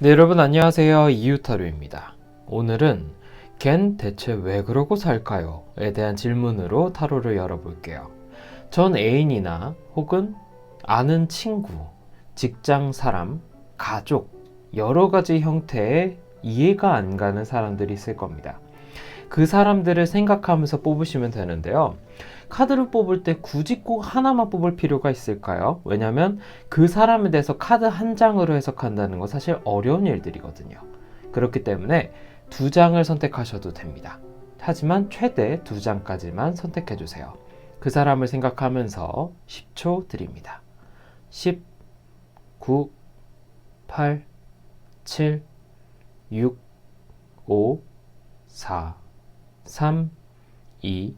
네, 여러분 안녕하세요. 이유타로입니다. 오늘은 걘 대체 왜 그러고 살까요? 에 대한 질문으로 타로를 열어볼게요. 전 애인이나 혹은 아는 친구, 직장 사람, 가족, 여러 가지 형태의 이해가 안 가는 사람들이 있을 겁니다. 그 사람들을 생각하면서 뽑으시면 되는데요. 카드를 뽑을 때 굳이 꼭 하나만 뽑을 필요가 있을까요? 왜냐면 그 사람에 대해서 카드 한 장으로 해석한다는 건 사실 어려운 일들이거든요. 그렇기 때문에 두 장을 선택하셔도 됩니다. 하지만 최대 두 장까지만 선택해 주세요. 그 사람을 생각하면서 10초 드립니다. 10, 9, 8, 7, 6, 5, 4, 3, 2,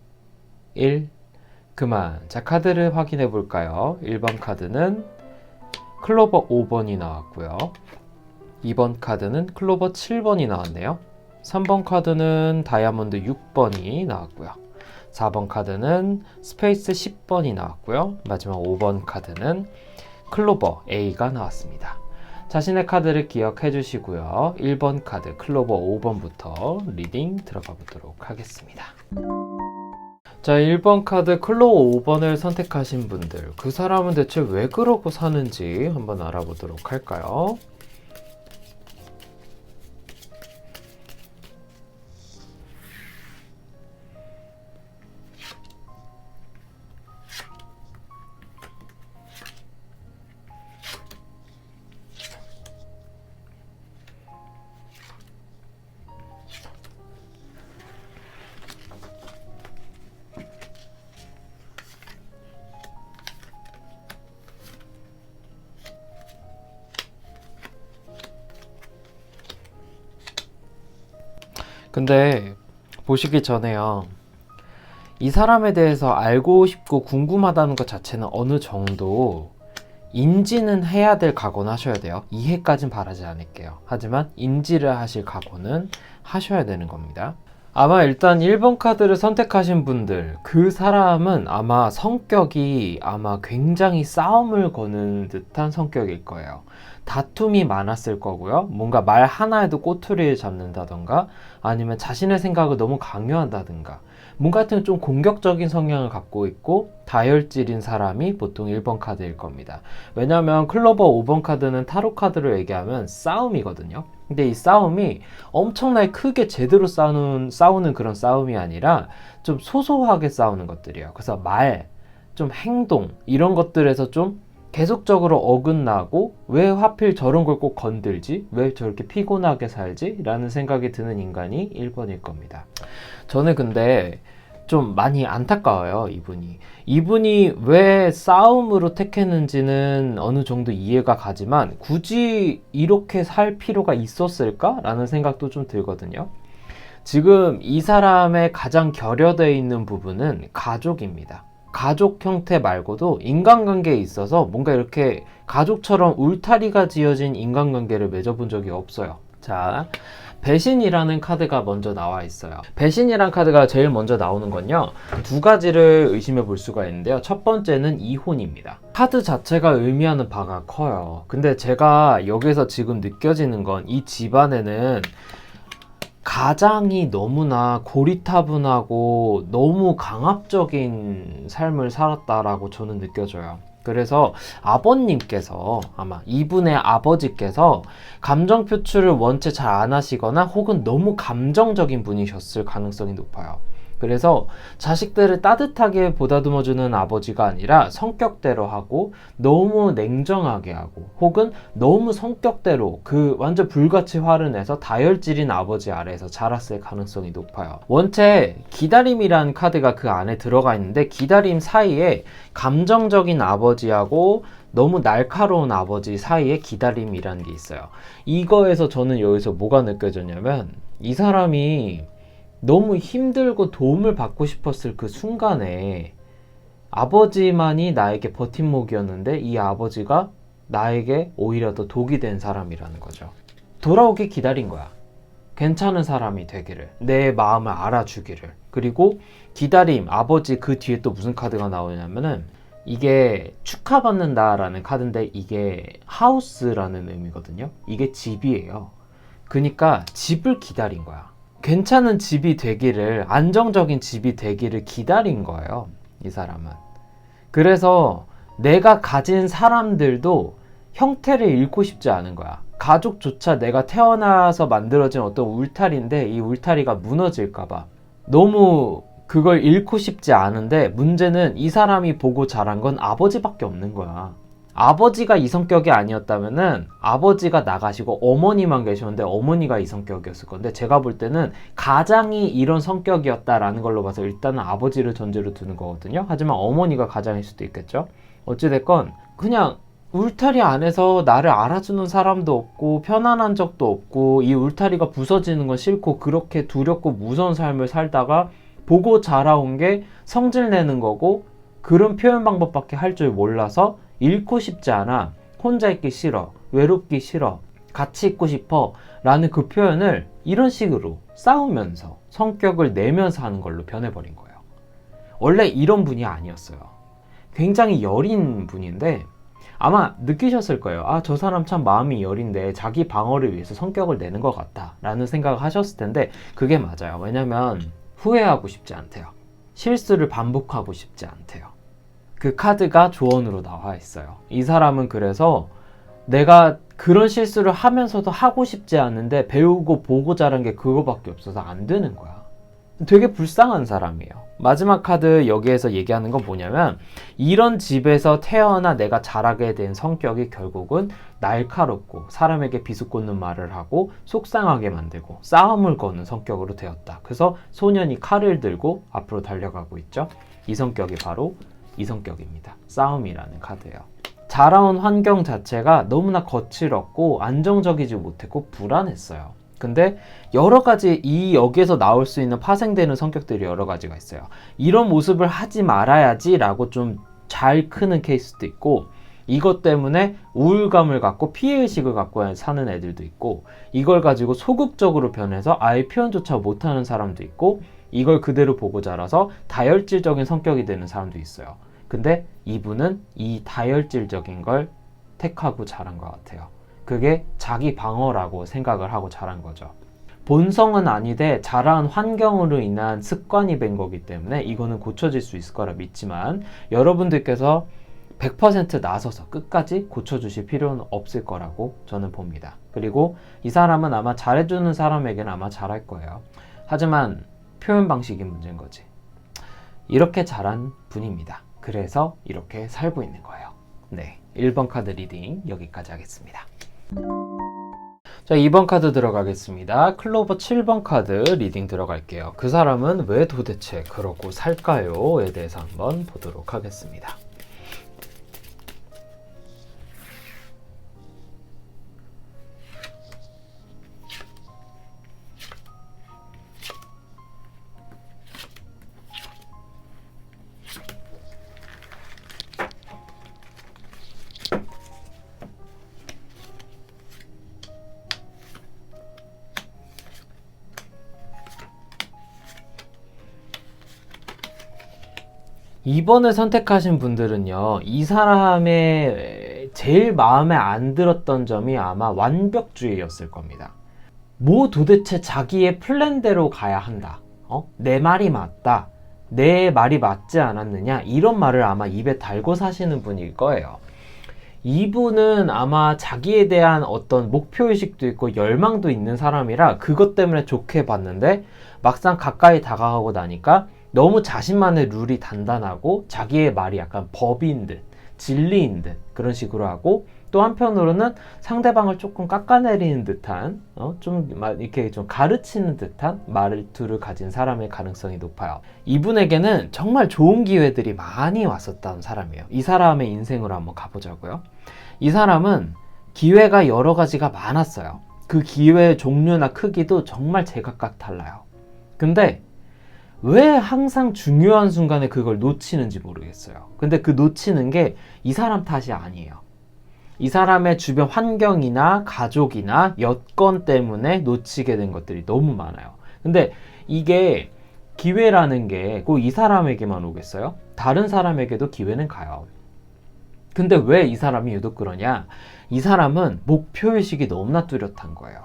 1. 그만. 자, 카드를 확인해 볼까요? 1번 카드는 클로버 5번이 나왔고요. 2번 카드는 클로버 7번이 나왔네요. 3번 카드는 다이아몬드 6번이 나왔고요. 4번 카드는 스페이스 10번이 나왔고요. 마지막 5번 카드는 클로버 A가 나왔습니다. 자신의 카드를 기억해 주시고요. 1번 카드 클로버 5번부터 리딩 들어가 보도록 하겠습니다. 자, 1번 카드 클로버 5번을 선택하신 분들, 그 사람은 대체 왜 그러고 사는지 한번 알아보도록 할까요? 근데 보시기 전에요. 이 사람에 대해서 알고 싶고 궁금하다는 것 자체는 어느 정도 인지는 해야 될 각오는 하셔야 돼요. 이해까진 바라지 않을게요. 하지만 인지를 하실 각오는 하셔야 되는 겁니다. 아마 일단 1번 카드를 선택하신 분들, 그 사람은 아마 성격이 아마 굉장히 싸움을 거는 듯한 성격일 거예요. 다툼이 많았을 거고요. 뭔가 말 하나에도 꼬투리를 잡는다던가 아니면 자신의 생각을 너무 강요한다든가 뭔가 하여튼 좀 공격적인 성향을 갖고 있고 다혈질인 사람이 보통 1번 카드일 겁니다. 왜냐하면 클로버 5번 카드는 타로 카드로 얘기하면 싸움이거든요. 근데 이 싸움이 엄청나게 크게 제대로 싸우는, 싸우는 그런 싸움이 아니라 좀 소소하게 싸우는 것들이에요. 그래서 말, 좀 행동, 이런 것들에서 좀 계속적으로 어긋나고 왜 하필 저런 걸 꼭 건들지? 왜 저렇게 피곤하게 살지? 라는 생각이 드는 인간이 1번일 겁니다. 저는 근데 좀 많이 안타까워요, 이분이. 이분이 왜 싸움으로 택했는지는 어느 정도 이해가 가지만 굳이 이렇게 살 필요가 있었을까? 라는 생각도 좀 들거든요. 지금 이 사람의 가장 결여되어 있는 부분은 가족입니다. 가족 형태 말고도 인간관계에 있어서 뭔가 이렇게 가족처럼 울타리가 지어진 인간관계를 맺어본 적이 없어요. 자, 배신이라는 카드가 먼저 나와 있어요. 배신이란 카드가 제일 먼저 나오는 건요. 두 가지를 의심해 볼 수가 있는데요. 첫 번째는 이혼입니다. 카드 자체가 의미하는 바가 커요. 근데 제가 여기서 지금 느껴지는 건 이 집안에는 가장이 너무나 고리타분하고 너무 강압적인 삶을 살았다라고 저는 느껴져요. 그래서 아버님께서 아마 이분의 아버지께서 감정 표출을 원체 잘 안 하시거나 혹은 너무 감정적인 분이셨을 가능성이 높아요. 그래서 자식들을 따뜻하게 보다듬어주는 아버지가 아니라 성격대로 하고 너무 냉정하게 하고 혹은 너무 성격대로 그 완전 불같이 화를 내서 다혈질인 아버지 아래에서 자랐을 가능성이 높아요. 원체 기다림이란 카드가 그 안에 들어가 있는데 기다림 사이에 감정적인 아버지하고 너무 날카로운 아버지 사이에 기다림이라는 게 있어요. 이거에서 저는 여기서 뭐가 느껴졌냐면 이 사람이 너무 힘들고 도움을 받고 싶었을 그 순간에 아버지만이 나에게 버팀목이었는데 이 아버지가 나에게 오히려 더 독이 된 사람이라는 거죠. 돌아오기 기다린 거야. 괜찮은 사람이 되기를. 내 마음을 알아주기를. 그리고 기다림, 아버지 그 뒤에 또 무슨 카드가 나오냐면은 이게 축하받는다라는 카드인데 이게 하우스라는 의미거든요. 이게 집이에요. 그러니까 집을 기다린 거야. 괜찮은 집이 되기를, 안정적인 집이 되기를 기다린 거예요. 이 사람은. 그래서 내가 가진 사람들도 형태를 잃고 싶지 않은 거야. 가족조차 내가 태어나서 만들어진 어떤 울타리인데 이 울타리가 무너질까봐 너무 그걸 잃고 싶지 않은데 문제는 이 사람이 보고 자란 건 아버지밖에 없는 거야. 아버지가 이 성격이 아니었다면은 아버지가 나가시고 어머니만 계셨는데 어머니가 이 성격이었을 건데 제가 볼 때는 가장이 이런 성격이었다라는 걸로 봐서 일단은 아버지를 전제로 두는 거거든요. 하지만 어머니가 가장일 수도 있겠죠. 어찌됐건 그냥 울타리 안에서 나를 알아주는 사람도 없고 편안한 적도 없고 이 울타리가 부서지는 건 싫고 그렇게 두렵고 무서운 삶을 살다가 보고 자라온 게 성질 내는 거고 그런 표현 방법밖에 할 줄 몰라서 잃고 싶지 않아 혼자 있기 싫어 외롭기 싫어 같이 있고 싶어 라는 그 표현을 이런 식으로 싸우면서 성격을 내면서 하는 걸로 변해버린 거예요 원래 이런 분이 아니었어요 굉장히 여린 분인데 아마 느끼셨을 거예요. 아, 저 사람 참 마음이 여린데 자기 방어를 위해서 성격을 내는 것 같다. 라는 생각을 하셨을 텐데 그게 맞아요. 왜냐면 후회하고 싶지 않대요. 실수를 반복하고 싶지 않대요. 그 카드가 조언으로 나와 있어요. 이 사람은 그래서 내가 그런 실수를 하면서도 하고 싶지 않은데 배우고 보고 자란 게 그거밖에 없어서 안 되는 거야. 되게 불쌍한 사람이에요. 마지막 카드 여기에서 얘기하는 건 뭐냐면 이런 집에서 태어나 내가 자라게 된 성격이 결국은 날카롭고 사람에게 비수꽂는 말을 하고 속상하게 만들고 싸움을 거는 성격으로 되었다. 그래서 소년이 칼을 들고 앞으로 달려가고 있죠. 이 성격이 바로 이 성격입니다. 싸움이라는 카드예요. 자라온 환경 자체가 너무나 거칠었고 안정적이지 못했고 불안했어요. 근데 여러 가지 이 여기에서 나올 수 있는 파생되는 성격들이 여러 가지가 있어요. 이런 모습을 하지 말아야지라고 좀 잘 크는 케이스도 있고 이것 때문에 우울감을 갖고 피해의식을 갖고 사는 애들도 있고 이걸 가지고 소극적으로 변해서 아예 표현조차 못하는 사람도 있고 이걸 그대로 보고 자라서 다혈질적인 성격이 되는 사람도 있어요. 근데 이분은 이 다혈질적인 걸 택하고 자란 것 같아요. 그게 자기 방어라고 생각을 하고 자란 거죠. 본성은 아니되 자란 환경으로 인한 습관이 된 거기 때문에 이거는 고쳐질 수 있을 거라 믿지만 여러분들께서 100% 나서서 끝까지 고쳐주실 필요는 없을 거라고 저는 봅니다. 그리고 이 사람은 아마 잘해주는 사람에게는 아마 잘할 거예요. 하지만 표현 방식이 문제인 거지. 이렇게 자란 분입니다. 그래서 이렇게 살고 있는 거예요. 네. 1번 카드 리딩 여기까지 하겠습니다. 자, 2번 카드 들어가겠습니다. 클로버 7번 카드 리딩 들어갈게요. 그 사람은 왜 도대체 그러고 살까요?에 대해서 한번 보도록 하겠습니다. 이번을 선택하신 분들은요, 이 사람의 제일 마음에 안 들었던 점이 아마 완벽주의였을 겁니다. 뭐 도대체 자기의 플랜대로 가야 한다. 어? 내 말이 맞다. 내 말이 맞지 않았느냐. 이런 말을 아마 입에 달고 사시는 분일 거예요. 이분은 아마 자기에 대한 어떤 목표의식도 있고 열망도 있는 사람이라 그것 때문에 좋게 봤는데 막상 가까이 다가가고 나니까 너무 자신만의 룰이 단단하고 자기의 말이 약간 법인 듯 진리인 듯 그런 식으로 하고 또 한편으로는 상대방을 조금 깎아내리는 듯한 어? 좀 이렇게 좀 가르치는 듯한 말투를 가진 사람의 가능성이 높아요. 이분에게는 정말 좋은 기회들이 많이 왔었던 사람이에요. 이 사람의 인생으로 한번 가보자고요. 이 사람은 기회가 여러 가지가 많았어요. 그 기회의 종류나 크기도 정말 제각각 달라요. 근데 왜 항상 중요한 순간에 그걸 놓치는지 모르겠어요. 근데 그 놓치는 게 이 사람 탓이 아니에요. 이 사람의 주변 환경이나 가족이나 여건 때문에 놓치게 된 것들이 너무 많아요. 근데 이게 기회라는 게 꼭 이 사람에게만 오겠어요? 다른 사람에게도 기회는 가요. 근데 왜 이 사람이 유독 그러냐? 이 사람은 목표의식이 너무나 뚜렷한 거예요.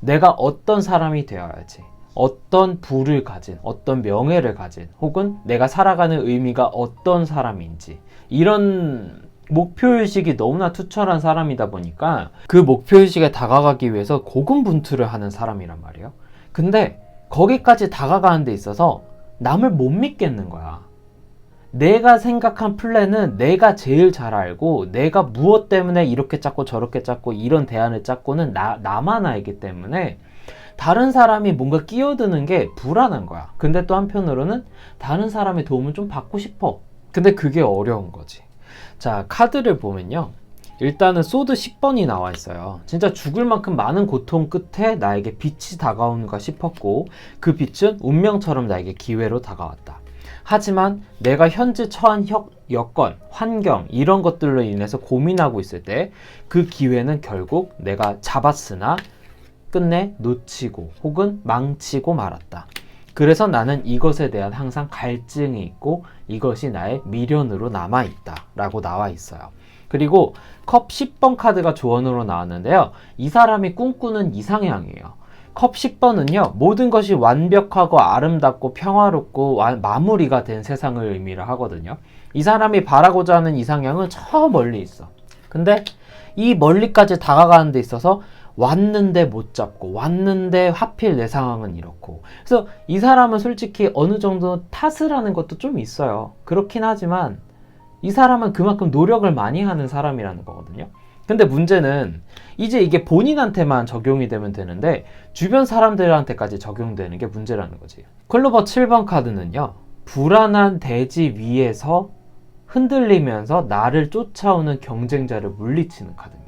내가 어떤 사람이 되어야지. 어떤 부를 가진, 어떤 명예를 가진, 혹은 내가 살아가는 의미가 어떤 사람인지. 이런 목표의식이 너무나 투철한 사람이다 보니까 그 목표의식에 다가가기 위해서 고군분투를 하는 사람이란 말이에요. 근데 거기까지 다가가는 데 있어서 남을 못 믿겠는 거야. 내가 생각한 플랜은 내가 제일 잘 알고 내가 무엇 때문에 이렇게 짰고 저렇게 짰고 이런 대안을 짰고는 나, 나만 알기 때문에 다른 사람이 뭔가 끼어드는 게 불안한 거야. 근데 또 한편으로는 다른 사람의 도움을 좀 받고 싶어. 근데 그게 어려운 거지. 자, 카드를 보면요. 일단은 소드 10번이 나와 있어요. 진짜 죽을 만큼 많은 고통 끝에 나에게 빛이 다가오는가 싶었고 그 빛은 운명처럼 나에게 기회로 다가왔다. 하지만 내가 현재 처한 혁, 여건, 환경 이런 것들로 인해서 고민하고 있을 때 그 기회는 결국 내가 잡았으나 끝내 놓치고 혹은 망치고 말았다. 그래서 나는 이것에 대한 항상 갈증이 있고 이것이 나의 미련으로 남아있다. 라고 나와 있어요. 그리고 컵 10번 카드가 조언으로 나왔는데요. 이 사람이 꿈꾸는 이상향이에요. 컵 10번은요, 모든 것이 완벽하고 아름답고 평화롭고 와- 마무리가 된 세상을 의미를 하거든요. 이 사람이 바라고자 하는 이상향은 저 멀리 있어. 근데 이 멀리까지 다가가는 데 있어서 왔는데 못 잡고 왔는데 하필 내 상황은 이렇고. 그래서 이 사람은 솔직히 어느 정도 탓을 하는 것도 좀 있어요. 그렇긴 하지만 이 사람은 그만큼 노력을 많이 하는 사람이라는 거거든요. 근데 문제는 이제 이게 본인한테만 적용이 되면 되는데 주변 사람들한테까지 적용되는 게 문제라는 거지. 클로버 7번 카드는요 불안한 대지 위에서 흔들리면서 나를 쫓아오는 경쟁자를 물리치는 카드입니다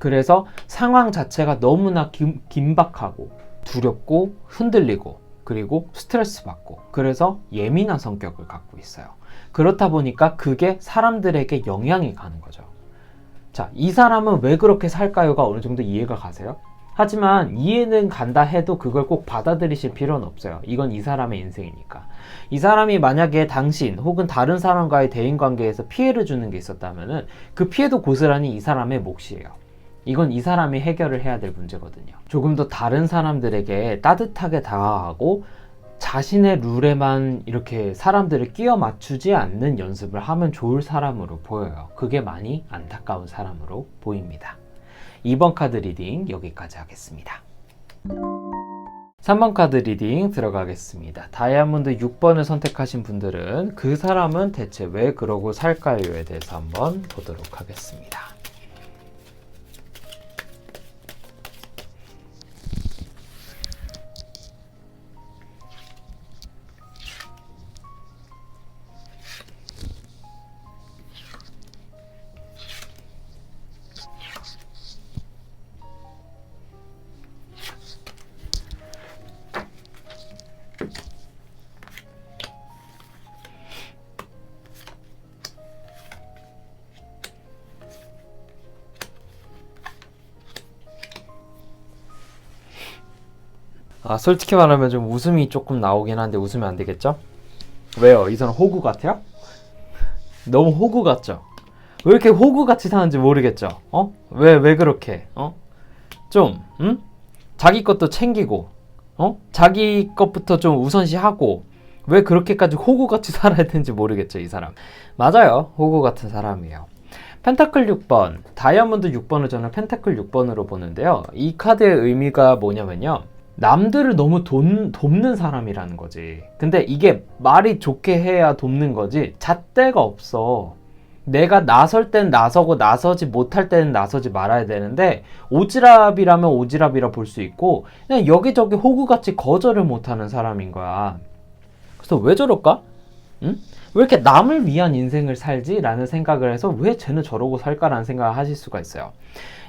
그래서 상황 자체가 너무나 김, 긴박하고 두렵고 흔들리고 그리고 스트레스 받고 그래서 예민한 성격을 갖고 있어요. 그렇다 보니까 그게 사람들에게 영향이 가는 거죠. 자, 이 사람은 왜 그렇게 살까요가 어느 정도 이해가 가세요? 하지만 이해는 간다 해도 그걸 꼭 받아들이실 필요는 없어요. 이건 이 사람의 인생이니까. 이 사람이 만약에 당신 혹은 다른 사람과의 대인 관계에서 피해를 주는 게 있었다면은 그 피해도 고스란히 이 사람의 몫이에요. 이건 이 사람이 해결을 해야 될 문제거든요. 조금 더 다른 사람들에게 따뜻하게 다가가고 자신의 룰에만 이렇게 사람들을 끼워 맞추지 않는 연습을 하면 좋을 사람으로 보여요. 그게 많이 안타까운 사람으로 보입니다. 2번 카드 리딩 여기까지 하겠습니다. 3번 카드 리딩 들어가겠습니다. 다이아몬드 6번을 선택하신 분들은 그 사람은 대체 왜 그러고 살까요에 대해서 한번 보도록 하겠습니다. 아, 솔직히 말하면 좀 웃음이 조금 나오긴 한데 웃으면 안 되겠죠? 왜요? 이 사람 호구 같아요? 너무 호구 같죠? 왜 이렇게 호구 같이 사는지 모르겠죠? 어? 왜, 왜 그렇게? 어? 좀, 응? 자기 것도 챙기고, 어? 자기 것부터 좀 우선시하고, 왜 그렇게까지 호구 같이 살아야 되는지 모르겠죠, 이 사람. 맞아요. 호구 같은 사람이에요. 펜타클 6번, 다이아몬드 6번을 저는 펜타클 6번으로 보는데요. 이 카드의 의미가 뭐냐면요. 남들을 너무 돈, 돕는 사람이라는 거지. 근데 이게 말이 좋게 해야 돕는 거지. 잣대가 없어. 내가 나설 땐 나서고 나서지 못할 때는 나서지 말아야 되는데 오지랖이라면 오지랖이라 볼 수 있고 그냥 여기저기 호구같이 거절을 못하는 사람인 거야. 그래서 왜 저럴까? 응? 왜 이렇게 남을 위한 인생을 살지? 라는 생각을 해서 왜 쟤는 저러고 살까라는 생각을 하실 수가 있어요.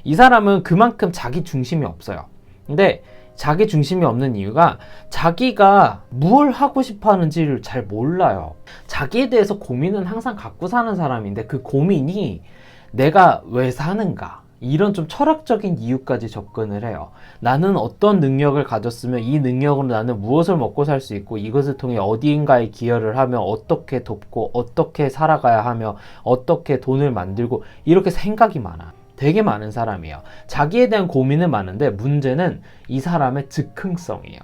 이 사람은 그만큼 자기 중심이 없어요. 근데 자기 중심이 없는 이유가 자기가 뭘 하고 싶어 하는지를 잘 몰라요. 자기에 대해서 고민은 항상 갖고 사는 사람인데 그 고민이 내가 왜 사는가? 이런 좀 철학적인 이유까지 접근을 해요. 나는 어떤 능력을 가졌으면 이 능력으로 나는 무엇을 먹고 살 수 있고 이것을 통해 어디인가에 기여를 하며 어떻게 돕고 어떻게 살아가야 하며 어떻게 돈을 만들고 이렇게 생각이 많아. 되게 많은 사람이에요. 자기에 대한 고민은 많은데 문제는 이 사람의 즉흥성이에요.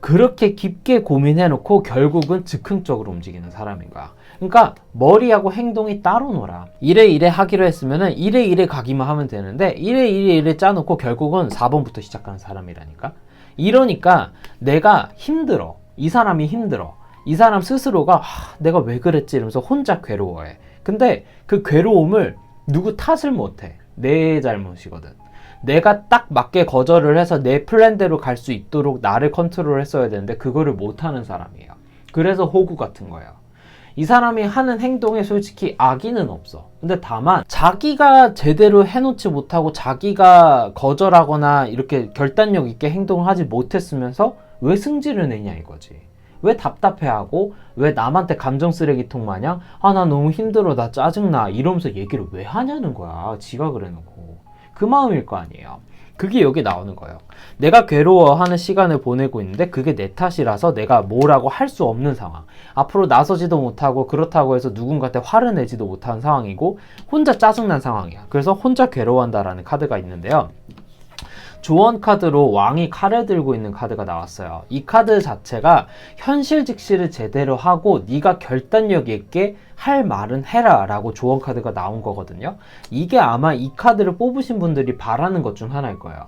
그렇게 깊게 고민해놓고 결국은 즉흥적으로 움직이는 사람인 거야. 그러니까 머리하고 행동이 따로 놀아. 이래 이래 하기로 했으면은 이래 이래 가기만 하면 되는데 이래 이래 이래 짜놓고 결국은 4번부터 시작하는 사람이라니까. 이러니까 내가 힘들어. 이 사람이 힘들어. 이 사람 스스로가 하, 내가 왜 그랬지 이러면서 혼자 괴로워해. 근데 그 괴로움을 누구 탓을 못해. 내 잘못이거든. 내가 딱 맞게 거절을 해서 내 플랜대로 갈 수 있도록 나를 컨트롤 했어야 되는데 그거를 못하는 사람이에요. 그래서 호구 같은 거예요. 이 사람이 하는 행동에 솔직히 악의는 없어. 근데 다만 자기가 제대로 해놓지 못하고 자기가 거절하거나 이렇게 결단력 있게 행동을 하지 못했으면서 왜 승질을 내냐 이거지. 왜 답답해하고 왜 남한테 감정 쓰레기통 마냥? 아 나 너무 힘들어 나 짜증나 이러면서 얘기를 왜 하냐는 거야 지가 그래놓고. 그 마음일 거 아니에요. 그게 여기 나오는 거예요. 내가 괴로워하는 시간을 보내고 있는데 그게 내 탓이라서 내가 뭐라고 할 수 없는 상황. 앞으로 나서지도 못하고 그렇다고 해서 누군가한테 화를 내지도 못하는 상황이고 혼자 짜증난 상황이야. 그래서 혼자 괴로워한다라는 카드가 있는데요 조언 카드로 왕이 칼을 들고 있는 카드가 나왔어요. 이 카드 자체가 현실 직시를 제대로 하고 네가 결단력 있게 할 말은 해라 라고 조언 카드가 나온 거거든요. 이게 아마 이 카드를 뽑으신 분들이 바라는 것 중 하나일 거예요.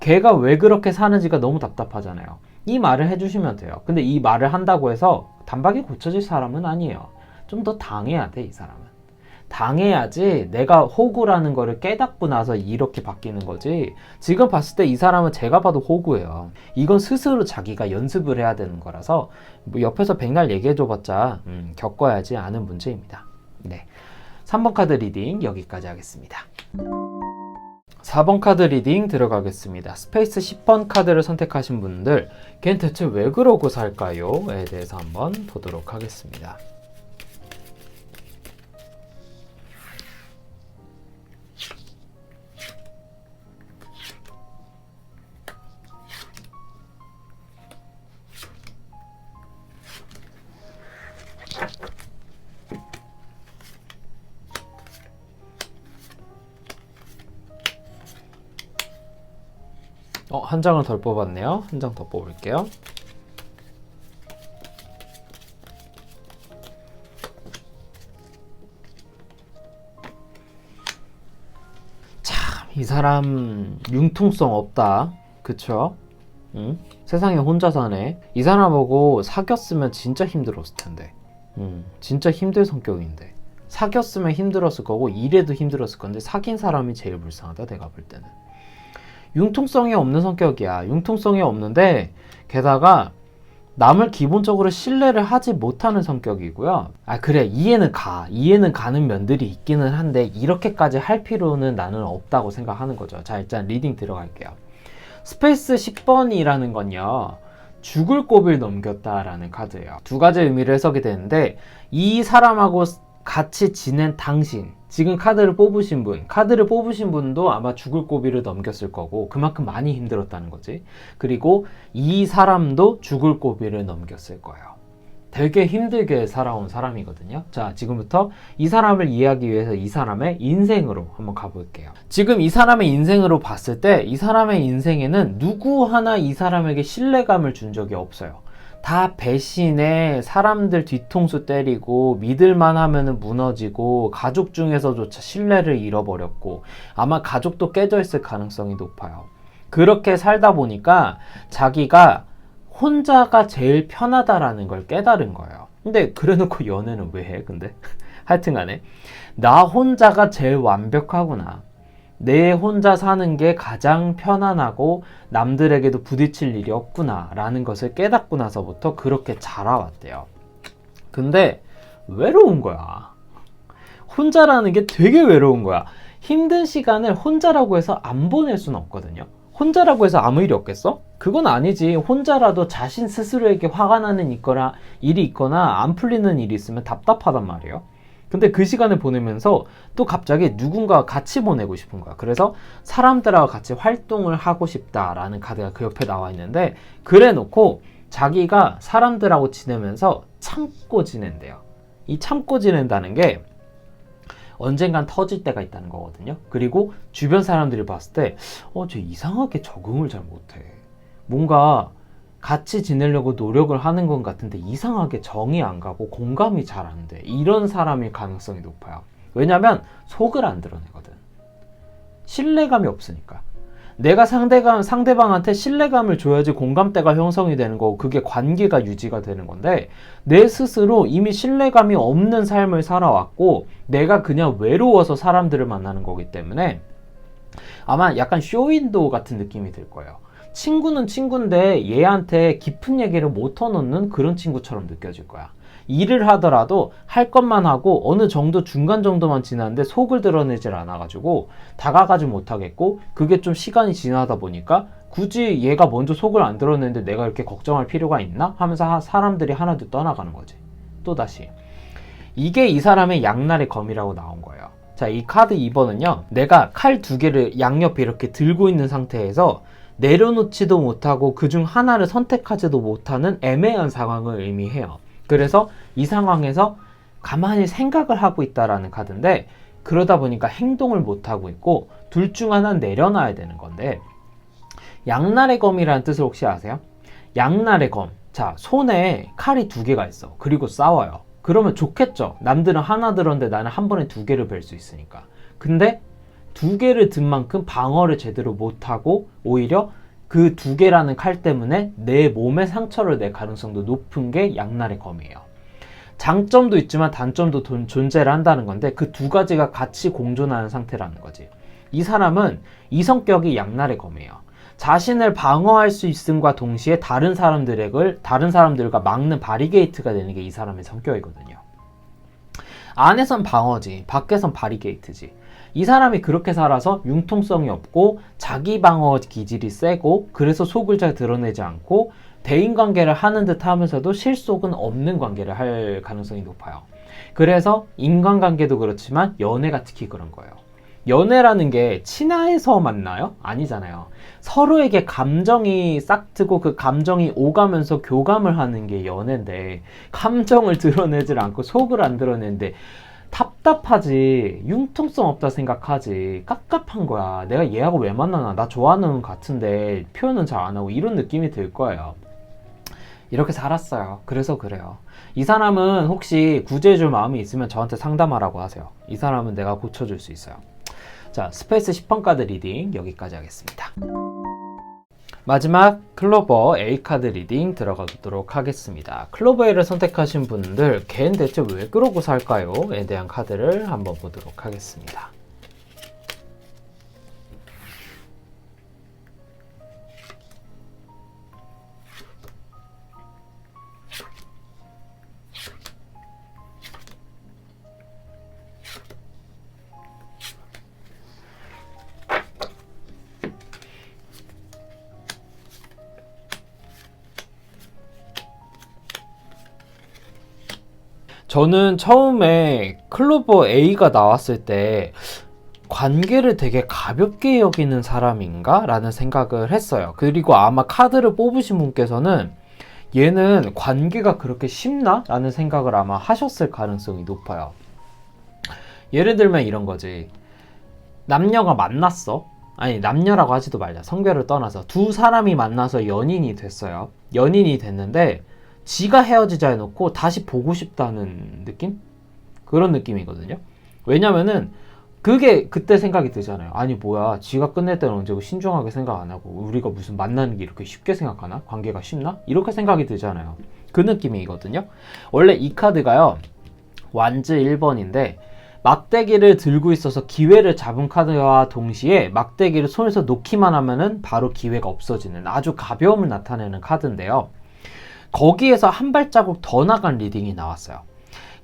걔가 왜 그렇게 사는지가 너무 답답하잖아요. 이 말을 해주시면 돼요. 근데 이 말을 한다고 해서 단박에 고쳐질 사람은 아니에요. 좀 더 당해야 돼, 이 사람은. 당해야지 내가 호구라는 거를 깨닫고 나서 이렇게 바뀌는 거지. 지금 봤을 때 이 사람은 제가 봐도 호구예요. 이건 스스로 자기가 연습을 해야 되는 거라서 뭐 옆에서 백날 얘기해줘봤자 음, 겪어야지 아는 문제입니다. 네. 3번 카드 리딩 여기까지 하겠습니다. 4번 카드 리딩 들어가겠습니다. 스페이스 10번 카드를 선택하신 분들, 걘 대체 왜 그러고 살까요? 에 대해서 한번 보도록 하겠습니다. 한 장을 덜 뽑았네요. 한 장 더 뽑을게요. 참, 이 사람 융통성 없다. 그쵸? 응? 세상에 혼자 사네. 이 사람하고 사귀었으면 진짜 힘들었을 텐데. 음, 진짜 힘들 성격인데. 사귀었으면 힘들었을 거고, 일해도 힘들었을 건데, 사귄 사람이 제일 불쌍하다, 내가 볼 때는. 융통성이 없는 성격이야. 융통성이 없는데 게다가 남을 기본적으로 신뢰를 하지 못하는 성격이고요. 아 그래 이해는 가. 이해는 가는 면들이 있기는 한데 이렇게까지 할 필요는 나는 없다고 생각하는 거죠. 자 일단 리딩 들어갈게요. 스페이스 10번이라는 건요. 죽을 고비를 넘겼다라는 카드예요. 두 가지 의미를 해석이 되는데 이 사람하고 같이 지낸 당신, 지금 카드를 뽑으신 분, 카드를 뽑으신 분도 아마 죽을 고비를 넘겼을 거고 그만큼 많이 힘들었다는 거지. 그리고 이 사람도 죽을 고비를 넘겼을 거예요. 되게 힘들게 살아온 사람이거든요. 자, 지금부터 이 사람을 이해하기 위해서 이 사람의 인생으로 한번 가볼게요. 지금 이 사람의 인생으로 봤을 때 이 사람의 인생에는 누구 하나 이 사람에게 신뢰감을 준 적이 없어요. 다 배신에 사람들 뒤통수 때리고 믿을만 하면은 무너지고 가족 중에서조차 신뢰를 잃어버렸고 아마 가족도 깨져 있을 가능성이 높아요. 그렇게 살다 보니까 자기가 혼자가 제일 편하다라는 걸 깨달은 거예요. 근데 그래 놓고 연애는 왜 해? 근데 하여튼 간에 나 혼자가 제일 완벽하구나. 내 혼자 사는 게 가장 편안하고 남들에게도 부딪힐 일이 없구나 라는 것을 깨닫고 나서부터 그렇게 자라왔대요. 근데 외로운 거야. 혼자라는 게 되게 외로운 거야. 힘든 시간을 혼자라고 해서 안 보낼 수는 없거든요. 혼자라고 해서 아무 일이 없겠어? 그건 아니지. 혼자라도 자신 스스로에게 화가 나는 있거나 일이 있거나 안 풀리는 일이 있으면 답답하단 말이에요. 근데 그 시간을 보내면서 또 갑자기 누군가와 같이 보내고 싶은 거야. 그래서 사람들하고 같이 활동을 하고 싶다라는 카드가 그 옆에 나와 있는데 그래 놓고 자기가 사람들하고 지내면서 참고 지낸대요. 이 참고 지낸다는 게 언젠간 터질 때가 있다는 거거든요. 그리고 주변 사람들이 봤을 때, 어, 쟤 이상하게 적응을 잘 못해. 뭔가 같이 지내려고 노력을 하는 것 같은데 이상하게 정이 안 가고 공감이 잘 안 돼. 이런 사람일 가능성이 높아요. 왜냐면 속을 안 드러내거든. 신뢰감이 없으니까. 내가 상대감, 상대방한테 신뢰감을 줘야지 공감대가 형성이 되는 거고, 그게 관계가 유지가 되는 건데, 내 스스로 이미 신뢰감이 없는 삶을 살아왔고, 내가 그냥 외로워서 사람들을 만나는 거기 때문에, 아마 약간 쇼윈도 같은 느낌이 들 거예요. 친구는 친구인데 얘한테 깊은 얘기를 못 터놓는 그런 친구처럼 느껴질 거야. 일을 하더라도 할 것만 하고 어느 정도 중간 정도만 지났는데 속을 드러내질 않아가지고 다가가지 못하겠고 그게 좀 시간이 지나다 보니까 굳이 얘가 먼저 속을 안 드러내는데 내가 이렇게 걱정할 필요가 있나 하면서 사람들이 하나둘 떠나가는 거지. 또다시. 이게 이 사람의 양날의 검이라고 나온 거예요. 자, 이 카드 2번은요. 내가 칼 두 개를 양옆에 이렇게 들고 있는 상태에서 내려놓지도 못하고 그 중 하나를 선택하지도 못하는 애매한 상황을 의미해요. 그래서 이 상황에서 가만히 생각을 하고 있다라는 카드인데 그러다 보니까 행동을 못 하고 있고 둘 중 하나는 내려놔야 되는 건데 양날의 검이라는 뜻을 혹시 아세요? 양날의 검. 자, 손에 칼이 두 개가 있어. 그리고 싸워요. 그러면 좋겠죠. 남들은 하나 들었는데 나는 한 번에 두 개를 벨수 있으니까. 근데 두 개를 든 만큼 방어를 제대로 못하고 오히려 그 두 개라는 칼 때문에 내 몸에 상처를 낼 가능성도 높은 게 양날의 검이에요. 장점도 있지만 단점도 돈, 존재를 한다는 건데 그 두 가지가 같이 공존하는 상태라는 거지. 이 사람은 이 성격이 양날의 검이에요. 자신을 방어할 수 있음과 동시에 다른 사람들을 다른 사람들과 막는 바리게이트가 되는 게 이 사람의 성격이거든요. 안에선 방어지, 밖에선 바리게이트지. 이 사람이 그렇게 살아서 융통성이 없고 자기 방어 기질이 세고 그래서 속을 잘 드러내지 않고 대인 관계를 하는 듯 하면서도 실속은 없는 관계를 할 가능성이 높아요. 그래서 인간관계도 그렇지만 연애가 특히 그런 거예요. 연애라는 게 친화해서 만나요? 아니잖아요. 서로에게 감정이 싹트고 그 감정이 오가면서 교감을 하는 게 연애인데 감정을 드러내질 않고 속을 안 드러내는데 답답하지 융통성 없다 생각하지 깝깝한 거야. 내가 얘하고 왜 만나나? 나 좋아하는 것 같은데 표현은 잘 안 하고 이런 느낌이 들 거예요. 이렇게 살았어요. 그래서 그래요. 이 사람은 혹시 구제해줄 마음이 있으면 저한테 상담하라고 하세요. 이 사람은 내가 고쳐줄 수 있어요. 자 스페이스 10번 카드 리딩 여기까지 하겠습니다 마지막 클로버 A카드 리딩 들어가도록 하겠습니다. 클로버 A를 선택하신 분들 걘 대체 왜 그러고 살까요? 에 대한 카드를 한번 보도록 하겠습니다. 저는 처음에 클로버 A가 나왔을 때 관계를 되게 가볍게 여기는 사람인가? 라는 생각을 했어요. 그리고 아마 카드를 뽑으신 분께서는 얘는 관계가 그렇게 쉽나? 라는 생각을 아마 하셨을 가능성이 높아요. 예를 들면 이런 거지. 남녀가 만났어. 아니, 남녀라고 하지도 말자. 성별을 떠나서 두 사람이 만나서 연인이 됐어요. 연인이 됐는데, 지가 헤어지자 해놓고 다시 보고 싶다는 느낌? 그런 느낌이거든요. 왜냐면은 그게 그때 생각이 들잖아요. 아니 뭐야, 지가 끝낼 때는 언제고 신중하게 생각 안 하고 우리가 무슨 만나는 게 이렇게 쉽게 생각하나? 관계가 쉽나? 이렇게 생각이 들잖아요. 그 느낌이거든요. 원래 이 카드가요. 완즈 1번인데 막대기를 들고 있어서 기회를 잡은 카드와 동시에 막대기를 손에서 놓기만 하면은 바로 기회가 없어지는 아주 가벼움을 나타내는 카드인데요. 거기에서 한 발자국 더 나간 리딩이 나왔어요.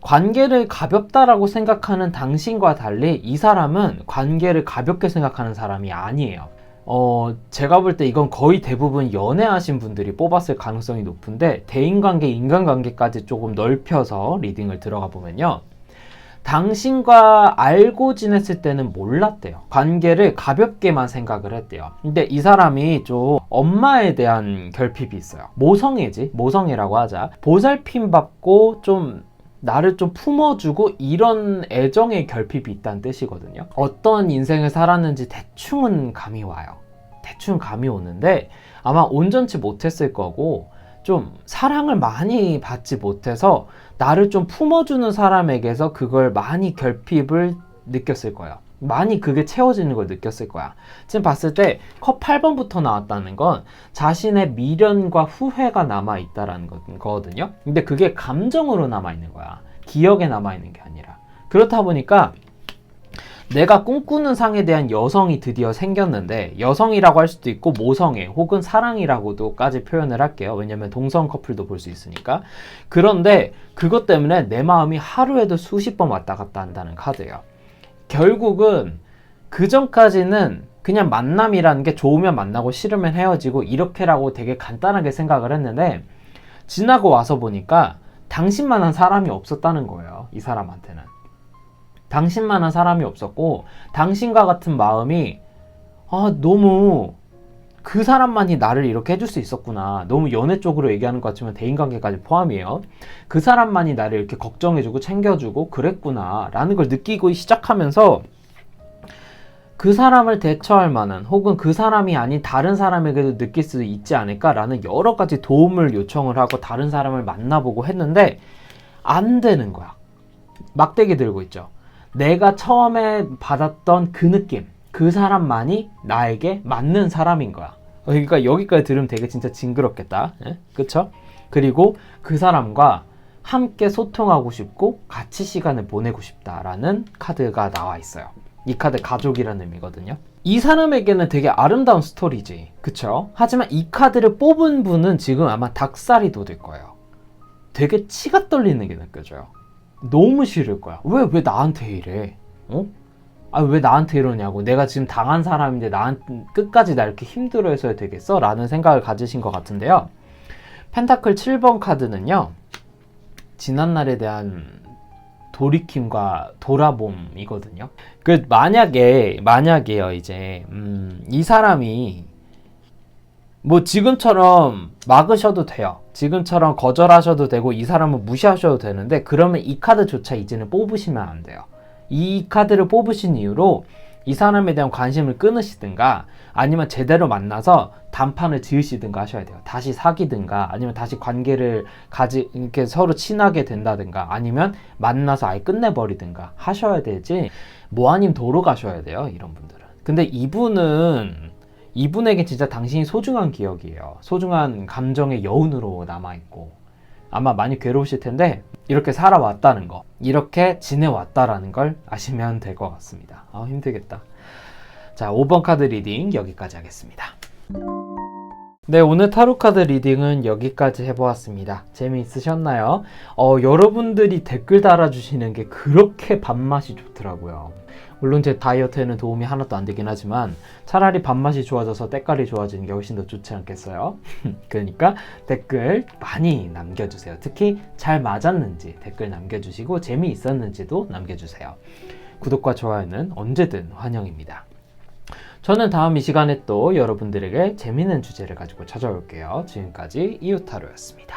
관계를 가볍다라고 생각하는 당신과 달리 이 사람은 관계를 가볍게 생각하는 사람이 아니에요. 어, 제가 볼 때 이건 거의 대부분 연애하신 분들이 뽑았을 가능성이 높은데 대인관계, 인간관계까지 조금 넓혀서 리딩을 들어가 보면요. 당신과 알고 지냈을 때는 몰랐대요. 관계를 가볍게만 생각을 했대요. 근데 이 사람이 좀 엄마에 대한 결핍이 있어요. 모성애지, 모성애라고 하자. 보살핌 받고 좀 나를 좀 품어주고 이런 애정의 결핍이 있다는 뜻이거든요. 어떤 인생을 살았는지 대충은 감이 와요. 대충 감이 오는데 아마 온전치 못했을 거고 좀 사랑을 많이 받지 못해서 나를 좀 품어주는 사람에게서 그걸 많이 결핍을 느꼈을 거예요. 많이 그게 채워지는 걸 느꼈을 거야. 지금 봤을 때 컵 8번부터 나왔다는 건 자신의 미련과 후회가 남아 있다라는 거거든요. 근데 그게 감정으로 남아 있는 거야. 기억에 남아 있는 게 아니라. 그렇다 보니까 내가 꿈꾸는 상에 대한 여성이 드디어 생겼는데 여성이라고 할 수도 있고 모성애 혹은 사랑이라고도까지 표현을 할게요. 왜냐면 동성 커플도 볼 수 있으니까. 그런데 그것 때문에 내 마음이 하루에도 수십 번 왔다 갔다 한다는 카드예요. 결국은 그 전까지는 그냥 만남이라는 게 좋으면 만나고 싫으면 헤어지고 이렇게라고 되게 간단하게 생각을 했는데 지나고 와서 보니까 당신만한 사람이 없었다는 거예요. 이 사람한테는. 당신만한 사람이 없었고 당신과 같은 마음이 아 너무 그 사람만이 나를 이렇게 해줄 수 있었구나. 너무 연애 쪽으로 얘기하는 것 같지만 대인관계까지 포함이에요. 그 사람만이 나를 이렇게 걱정해주고 챙겨주고 그랬구나. 라는 걸 느끼고 시작하면서 그 사람을 대처할 만한 혹은 그 사람이 아닌 다른 사람에게도 느낄 수 있지 않을까라는 여러 가지 도움을 요청을 하고 다른 사람을 만나보고 했는데 안 되는 거야. 막대기 들고 있죠. 내가 처음에 받았던 그 느낌, 그 사람만이 나에게 맞는 사람인 거야. 그러니까 여기까지 들으면 되게 진짜 징그럽겠다. 예? 그쵸? 그리고 그 사람과 함께 소통하고 싶고 같이 시간을 보내고 싶다라는 카드가 나와 있어요. 이 카드 가족이라는 의미거든요. 이 사람에게는 되게 아름다운 스토리지. 그쵸? 하지만 이 카드를 뽑은 분은 지금 아마 닭살이 돋을 거예요. 되게 치가 떨리는 게 느껴져요. 너무 싫을 거야. 왜, 왜 나한테 이래? 어? 아, 왜 나한테 이러냐고. 내가 지금 당한 사람인데 나한 끝까지 나 이렇게 힘들어 해서야 되겠어? 라는 생각을 가지신 것 같은데요. 펜타클 7번 카드는요. 지난날에 대한 돌이킴과 돌아봄이거든요. 그 만약에 만약에요 이제 음, 이 사람이 뭐 지금처럼 막으셔도 돼요. 지금처럼 거절하셔도 되고 이 사람을 무시하셔도 되는데 그러면 이 카드조차 이제는 뽑으시면 안 돼요. 이 카드를 뽑으신 이유로 이 사람에 대한 관심을 끊으시든가 아니면 제대로 만나서 단판을 지으시든가 하셔야 돼요. 다시 사귀든가 아니면 다시 관계를 가지 이렇게 서로 친하게 된다든가 아니면 만나서 아예 끝내버리든가 하셔야 되지 뭐 아님 도로 가셔야 돼요. 이런 분들은. 근데 이분은 이분에게 진짜 당신이 소중한 기억이에요. 소중한 감정의 여운으로 남아있고 아마 많이 괴로우실 텐데 이렇게 살아왔다는 거 이렇게 지내왔다라는 걸 아시면 될 것 같습니다. 아 힘들겠다. 자 5번 카드 리딩 여기까지 하겠습니다. 네 오늘 타로 카드 리딩은 여기까지 해보았습니다. 재미있으셨나요? 어, 여러분들이 댓글 달아주시는 게 그렇게 밥맛이 좋더라고요 물론 제 다이어트에는 도움이 하나도 안 되긴 하지만 차라리 밥맛이 좋아져서 때깔이 좋아지는 게 훨씬 더 좋지 않겠어요? 그러니까 댓글 많이 남겨주세요. 특히 잘 맞았는지 댓글 남겨주시고 재미있었는지도 남겨주세요. 구독과 좋아요는 언제든 환영입니다. 저는 다음 이 시간에 또 여러분들에게 재미있는 주제를 가지고 찾아올게요. 지금까지 이웃타로였습니다.